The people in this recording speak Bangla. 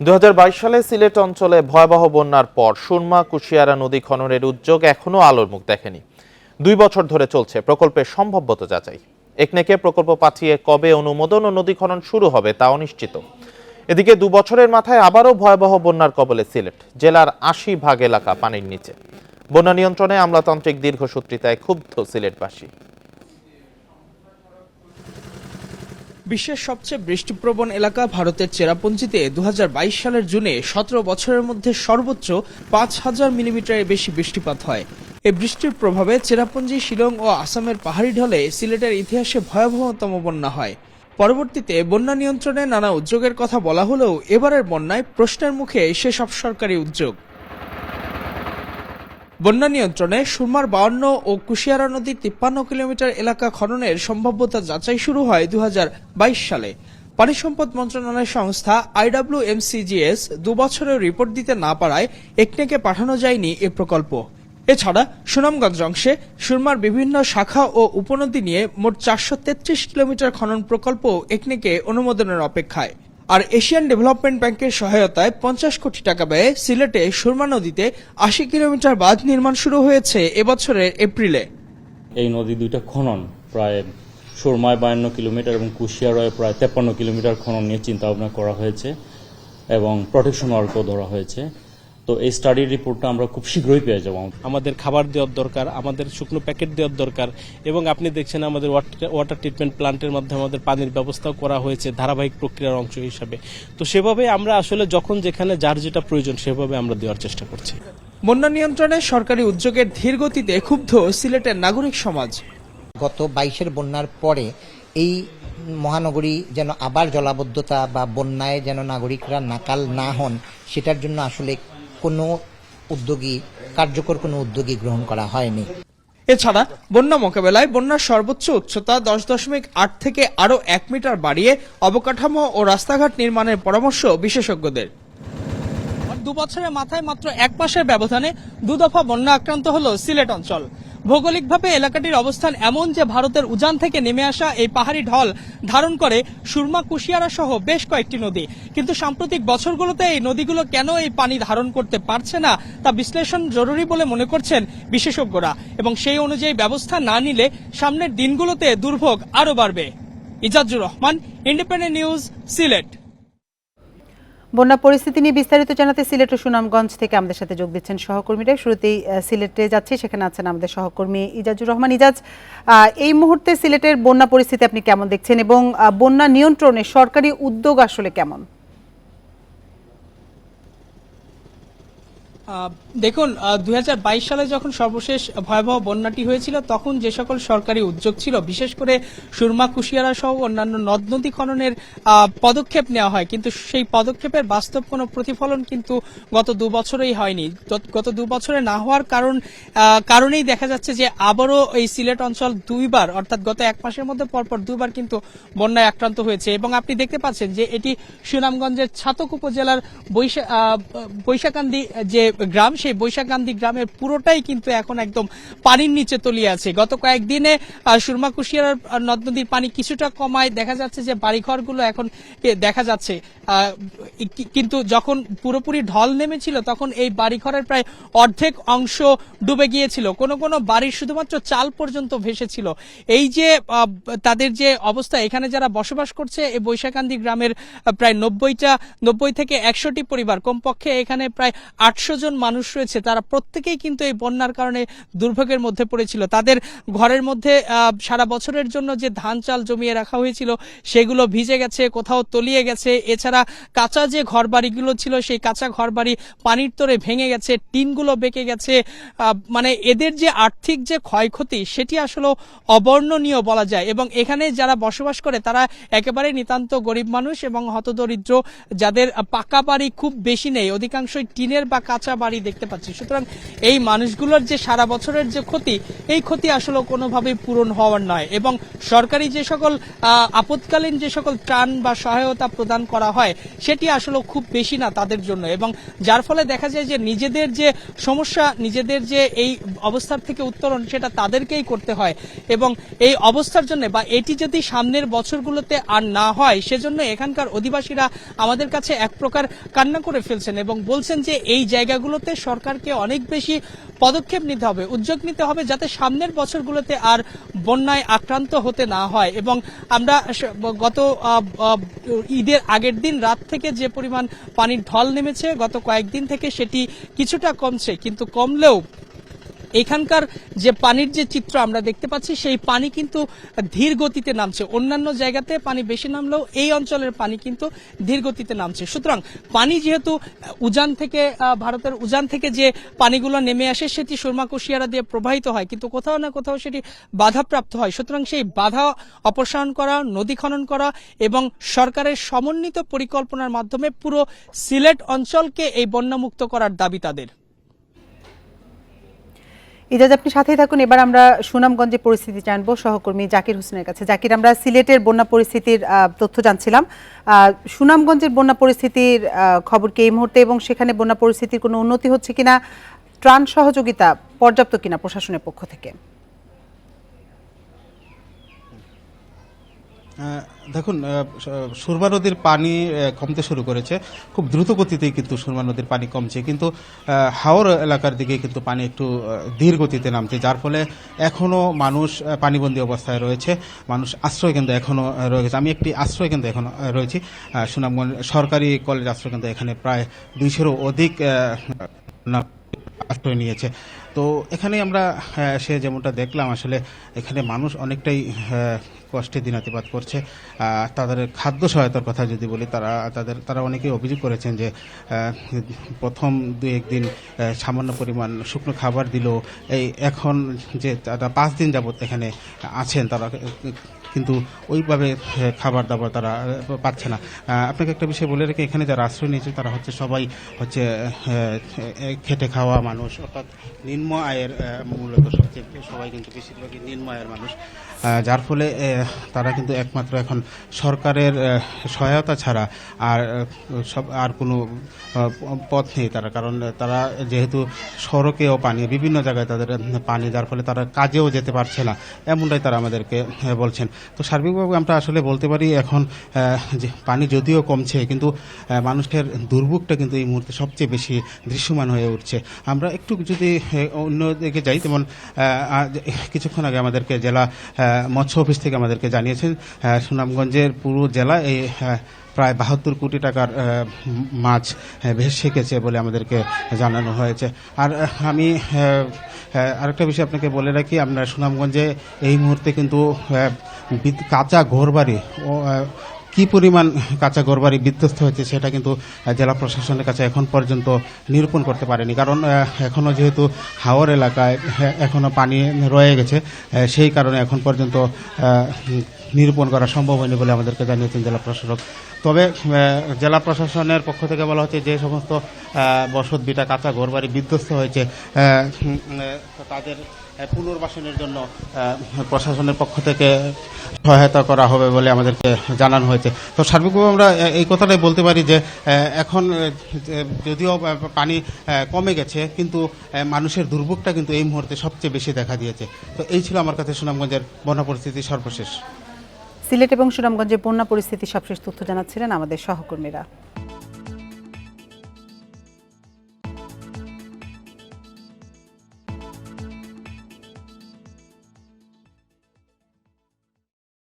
দুহাজার বাইশ সালে সিলেট অঞ্চলে ভয়াবহ বন্যার পর সুরমা কুশিয়ারা নদী খননের উদ্যোগ এখনও আলোর মুখ দেখেনি। দুই বছর ধরে চলছে প্রকল্পের সম্ভাব্যতা যাচাই। একনেকে প্রকল্প পাঠিয়ে কবে অনুমোদন ও নদী খনন শুরু হবে তা অনিশ্চিত। এদিকে দু বছরের মাথায় আবারও ভয়াবহ বন্যার কবলে সিলেট, জেলার আশি ভাগ এলাকা পানির নিচে। বন্যা নিয়ন্ত্রণে আমলাতান্ত্রিক দীর্ঘসূত্রিতায় ক্ষুব্ধ সিলেটবাসী। বিশ্বের সবচেয়ে বৃষ্টিপ্রবণ এলাকা ভারতের চেরাপুঞ্জিতে দু হাজার বাইশ সালের জুনে সতেরো বছরের মধ্যে সর্বোচ্চ পাঁচ হাজার মিলিমিটারের বেশি বৃষ্টিপাত হয়। এই বৃষ্টির প্রভাবে চেরাপুঞ্জি, শিলং ও আসামের পাহাড়ি ঢলে সিলেটের ইতিহাসে ভয়াবহতম বন্যা হয়। পরবর্তীতে বন্যা নিয়ন্ত্রণে নানা উদ্যোগের কথা বলা হলেও এবারের বন্যায় প্রশ্নের মুখে সেসব সরকারি উদ্যোগ। বন্যা নিয়ন্ত্রণে সুরমার বাউন্ন ও কুশিয়ারা নদীর তিপ্পান্ন কিলোমিটার এলাকা খননের সম্ভাব্যতা যাচাই শুরু হয় দু হাজার বাইশ সালে। পানি সম্পদ মন্ত্রণালয় সংস্থা আইডব্লিউএমসিজিএস দু বছরের রিপোর্ট দিতে না পারায় একনেকে পাঠানো যায়নি এ প্রকল্প। এছাড়া সুনামগঞ্জ অংশে সুরমার বিভিন্ন শাখা ও উপনদী নিয়ে মোট চারশো তেত্রিশ কিলোমিটার খনন প্রকল্প একনেকে অনুমোদনের অপেক্ষায়। আর এশিয়ান ডেভেলপমেন্ট ব্যাংকের সহায়তায় পঞ্চাশ কোটি টাকা ব্যয়ে সিলেটে সুরমা নদীতে আশি কিলোমিটার বাঁধ নির্মাণ শুরু হয়েছে এবছরের এপ্রিলে। এই নদী দুইটা খনন, প্রায় সুরমায় বায়ান্ন কিলোমিটার এবং কুশিয়ারয় প্রায় তেপ্পান্ন কিলোমিটার খনন নিয়ে চিন্তা ভাবনা করা হয়েছে এবং প্রোটেকশন ওয়ার্কও ধরা হয়েছে। তো এই স্টাডি রিপোর্টটা আমরা খুব শীঘ্রই পেয়ে যাব আমাদের। খাবার দেওয়ার দরকার আমাদের শুকনো প্যাকেট দেওয়ার দরকার এবং আপনি দেখছেন আমাদের ওয়াটার- ওয়াটার ট্রিটমেন্ট প্লান্টের মাধ্যমে আমাদের পানির ব্যবস্থাও করা হয়েছে ধারাবাহিক প্রক্রিয়ার অংশ হিসাবে। তো সেভাবে আমরা আসলে যখন যেখানে যার যেটা প্রয়োজন সেভাবে আমরা দেওয়ার চেষ্টা করছি। বন্যা নিয়ন্ত্রণে সরকারি উদ্যোগের ধীর গতিতে ক্ষুব্ধ সিলেটের নাগরিক সমাজ। গত বাইশের বন্যার পরে এই মহানগরী যেন আবার জলাবদ্ধতা বা বন্যায় যেন নাগরিকরা নাকাল না হন সেটার জন্য আসলে কোনো উদ্যোগী কার্যকর কোনো উদ্যোগী গ্রহণ করা হয়নি। এছাড়া বন্যা মোকাবেলায় বন্যার সর্বোচ্চ উচ্চতা দশ দশমিক আট থেকে আরও এক মিটার বাড়িয়ে অবকাঠামো ও রাস্তাঘাট নির্মাণের পরামর্শ বিশেষজ্ঞদের। দু বছরের মাথায় মাত্র এক মাসের ব্যবধানে দু দফা বন্যা আক্রান্ত হলো সিলেট অঞ্চল। ভৌগোলিকভাবে এলাকাটির অবস্থান এমন যে ভারতের উজান থেকে নেমে আসা এই পাহাড়ি ঢল ধারণ করে সুরমা কুশিয়ারা সহ বেশ কয়েকটি নদী। কিন্তু সাম্প্রতিক বছরগুলোতে এই নদীগুলো কেন এই পানি ধারণ করতে পারছে না, তা বিশ্লেষণ জরুরি বলে মনে করছেন বিশেষজ্ঞরা। এবং সেই অনুযায়ী ব্যবস্থা না নিলে সামনের দিনগুলোতে দুর্ভোগ আরও বাড়বে। Ejazur Rahman, Independent News, Sylhet. বন্যা পরিস্থিতি নিয়ে বিস্তারিত জানাতে সিলেট ও সুনামগঞ্জ থেকে আমাদের সাথে যোগ দিচ্ছেন সহকর্মীরা। শুরুতেই সিলেটে যাচ্ছি, সেখানে আছেন আমাদের সহকর্মী ইজাজুর রহমান। ইজাজ এই মুহূর্তে সিলেটের বন্যা পরিস্থিতি আপনি কেমন দেখছেন এবং বন্যা নিয়ন্ত্রণে সরকারি উদ্যোগ আসলে কেমন? দেখুন দুই হাজার বাইশ সালে যখন সর্বশেষ ভয়াবহ বন্যাটি হয়েছিল তখন যে সকল সরকারি উদ্যোগ ছিল বিশেষ করে সুরমা কুশিয়ারা সহ অন্যান্য নদ নদী খননের পদক্ষেপ নেওয়া হয়। কিন্তু সেই পদক্ষেপের বাস্তব কোনো প্রতিফলন কিন্তু গত দু বছরেই হয়নি। গত- দু বছরে না হওয়ার কারণ কারণেই দেখা যাচ্ছে যে আবারও এই সিলেট অঞ্চল দুইবার অর্থাৎ গত এক মাসের মধ্যে পরপর দুইবার কিন্তু বন্যায় আক্রান্ত হয়েছে। এবং আপনি দেখতে পাচ্ছেন যে এটি সুনামগঞ্জের ছাতক উপজেলার বৈশা আহ, বৈশাকান্দি যে গ্রাম, সেই বৈশাকান্দি গ্রামের পুরোটাই কিন্তু এখন একদম পানির নিচে তলিয়ে আছে। গত কয়েকদিনে সুরমা কুশিয়ার নদ নদীর পানি কিছুটা কমায়। দেখা যাচ্ছে যে বাড়িঘরগুলো এখন দেখা যাচ্ছে কিন্তু যখন পুরোপুরি ঢল নেমেছিল, তখন এই বাড়িঘরের প্রায় অর্ধেক অংশ ডুবে গিয়েছিল। কোন কোন বাড়ির শুধুমাত্র চাল পর্যন্ত ভেসেছিল। এই যে তাদের যে অবস্থা, এখানে যারা বসবাস করছে, এই বৈশাকান্দি গ্রামের প্রায় নব্বইটা, নব্বই থেকে একশোটি পরিবার। কমপক্ষে এখানে প্রায় আটশো জন মানুষ রয়েছে, তারা প্রত্যেকেই কিন্তু এই বন্যার কারণে দুর্ভোগের মধ্যে পড়েছিল। তাদের ঘরের মধ্যে সারা বছরের জন্য যে ধান চাল জমিয়ে রাখা হয়েছিল, সেগুলো ভিজে গেছে, কোথাও তলিয়ে গেছে। এছাড়া কাঁচা যে ঘর বাড়িগুলো ছিল, সেই কাঁচা ঘর বাড়ি পানির তোরে ভেঙে গেছে, টিনগুলো বেঁকে গেছে। মানে এদের যে আর্থিক যে ক্ষয়ক্ষতি, সেটি আসলে অবর্ণনীয় বলা যায়। এবং এখানে যারা বসবাস করে, তারা একেবারে নিতান্ত গরিব মানুষ এবং হতদরিদ্র। যাদের পাকা বাড়ি খুব বেশি নেই, অধিকাংশই টিনের বা কাঁচা বাড়ি দেখতে পাচ্ছি। সুতরাং এই মানুষগুলোর যে সারা বছরের যে ক্ষতি এই ক্ষতি আসলে কোনোভাবেই পূরণ হওয়ার নয়। এবং সরকারি যে সকল আহ, আপৎকালীন যে সকল ত্রাণ বা সহায়তা প্রদান করা হয় সেটি আসলে খুব বেশি না তাদের জন্য। এবং যার ফলে দেখা যায় যে নিজেদের যে সমস্যা নিজেদের যে এই অবস্থার থেকে উত্তরণ সেটা তাদেরকেই করতে হয়। এবং এই অবস্থার জন্য বা এটি যদি সামনের বছরগুলোতে আর না হয় সেজন্য এখানকার অধিবাসীরা আমাদের কাছে এক প্রকার কান্না করে ফেলছেন এবং বলছেন যে এই জায়গাগুলোতে সরকারকে অনেক বেশি পদক্ষেপ নিতে হবে, উদ্যোগ নিতে হবে যাতে সামনের বছরগুলোতে আর বন্যায় আক্রান্ত হতে না হয়। এবং আমরা গত ঈদের আগের দিন রাত থেকে যে পরিমাণ পানির ঢল নেমেছে, গত কয়েকদিন থেকে সেটি কিছুটা কমছে, কিন্তু কমলেও এখানকার যে পানির যে চিত্র আমরা দেখতে পাচ্ছি, সেই পানি কিন্তু ধীর গতিতে নামছে। অন্যান্য জায়গাতে পানি বেশি নামলেও এই অঞ্চলের পানি কিন্তু ধীর গতিতে নামছে। সুতরাং পানি যেহেতু উজান থেকে ভারতের উজান থেকে যে পানিগুলো নেমে আসে, সেটি সুরমা কুশিয়ারা দিয়ে প্রবাহিত হয়। কিন্তু কোথাও না কোথাও সেটি বাধাপ্রাপ্ত হয়। সুতরাং সেই বাধা অপসারণ করা, নদী খনন করা এবং সরকারের সমন্বিত পরিকল্পনার মাধ্যমে পুরো সিলেট অঞ্চলকে এই বন্যামুক্ত করার দাবি তাদের। ইজাজ, আপনি সাথেই থাকুন। এবার আমরা সুনামগঞ্জে পরিস্থিতি জানব সহকর্মী জাকির হোসেনের কাছে। জাকির, আমরা সিলেটের বন্যা পরিস্থিতির তথ্য জানছিলাম। সুনামগঞ্জের বন্যা পরিস্থিতির খবর কি এই মুহূর্তে এবং সেখানে বন্যা পরিস্থিতির কোনো উন্নতি হচ্ছে কিনা? ত্রাণ সহযোগিতা পর্যাপ্ত কিনা প্রশাসনের পক্ষ থেকে? দেখুন সুরমা নদীর পানি কমতে শুরু করেছে। খুব দ্রুত গতিতেই কিন্তু সুরমা নদীর পানি কমছে। কিন্তু হাওর এলাকার দিকে কিন্তু পানি একটু ধীর গতিতে নামছে যার ফলে এখনও মানুষ পানিবন্দী অবস্থায় রয়েছে। মানুষ আশ্রয় কেন্দ্র এখনও আহ, রয়েছে আমি একটি আশ্রয় কেন্দ্র এখনও রয়েছি। সুনামগঞ্জ সরকারি কলেজ আশ্রয় কেন্দ্র এখানে প্রায় দুইশোরও অধিক আশ্রয় নিয়েছে। তো এখানে আমরা সে যেমনটা দেখলাম, আসলে এখানে মানুষ অনেকটাই কষ্টে দিনাতিপাত করছে। তাদের খাদ্য সহায়তার কথা যদি বলি, তারা, তাদের, তারা অনেকেই অভিযোগ করেছেন যে প্রথম দু একদিন সামান্য পরিমাণ শুকনো খাবার দিল। এই এখন যে তারা পাঁচ দিন যাবত এখানে আছেন, তারা কিন্তু ওইভাবে খাবার দাবার তারা পাচ্ছে না। আপনাকে একটা বিষয় বলে রেখে এখানে যারা আশ্রয় নিয়েছে, তারা হচ্ছে সবাই হচ্ছে খেটে খাওয়া মানুষ, অর্থাৎ নিম্ন আয়ের মূলত সবচেয়ে সবাই কিন্তু বেশিরভাগই নিম্ন আয়ের মানুষ। যার ফলে তারা কিন্তু একমাত্র এখন সরকারের সহায়তা ছাড়া আর সব, আর কোনো পথ নেই তারা। কারণ তারা যেহেতু সড়কেও পানি বিভিন্ন জায়গায় তাদের পানি, যার ফলে তারা কাজেও যেতে পারছে না, এমনটাই তারা আমাদেরকে বলছেন। তো সার্বিকভাবে আমরা আসলে বলতে পারি এখন যে পানি যদিও কমছে কিন্তু মানুষের দুর্ভোগটা কিন্তু এই মুহূর্তে সবচেয়ে বেশি দৃশ্যমান হয়ে উঠছে। আমরা একটু যদি আহ, অন্য দিকে যাই যেমন কিছুক্ষণ আগে আমাদেরকে জেলা মৎস্য অফিস থেকে আমাদেরকে জানিয়েছেন সুনামগঞ্জের পুরো জেলা এই প্রায় বাহাত্তর কোটি টাকার মাছ ভেসে গেছে বলে আমাদেরকে জানানো হয়েছে। আর আমি আরেকটা বিষয় আপনাকে বলে রাখি আমরা সুনামগঞ্জে এই মুহূর্তে কিন্তু কাঁচা ঘরবাড়ি কি পরিমাণ কাঁচা ঘরবাড়ি বিধ্বস্ত হয়েছে সেটা কিন্তু জেলা প্রশাসনের কাছে এখন পর্যন্ত নিরূপণ করতে পারেনি। কারণ এখনও যেহেতু হাওর এলাকায় আহ, এখনও পানি রয়ে গেছে সেই কারণে এখন পর্যন্ত নিরূপণ করা সম্ভব হয়নি বলে আমাদেরকে জানিয়েছেন জেলা প্রশাসক। তবে জেলা প্রশাসনের পক্ষ থেকে বলা হচ্ছে যে সমস্ত বসত বিটা কাঁচা ঘরবাড়ি বিধ্বস্ত হয়েছে তাদের পুনর্বাসনের জন্য প্রশাসনের পক্ষ থেকে সহায়তা করা হবে বলে আমাদেরকে জানানো হয়েছে। তো সার্বিকভাবে আমরা এই কথাটাই বলতে পারি যে এখন যদিও পানি কমে গেছে, কিন্তু মানুষের দুর্ভোগটা কিন্তু এই মুহূর্তে সবচেয়ে বেশি দেখা দিয়েছে। তো এই ছিল আমার কাছে সুনামগঞ্জের বন্যা পরিস্থিতি সর্বশেষ। সিলেট এবং সুনামগঞ্জের বন্যা পরিস্থিতি সবশেষ তথ্য জানাচ্ছিলেন আমাদের সহকর্মীরা।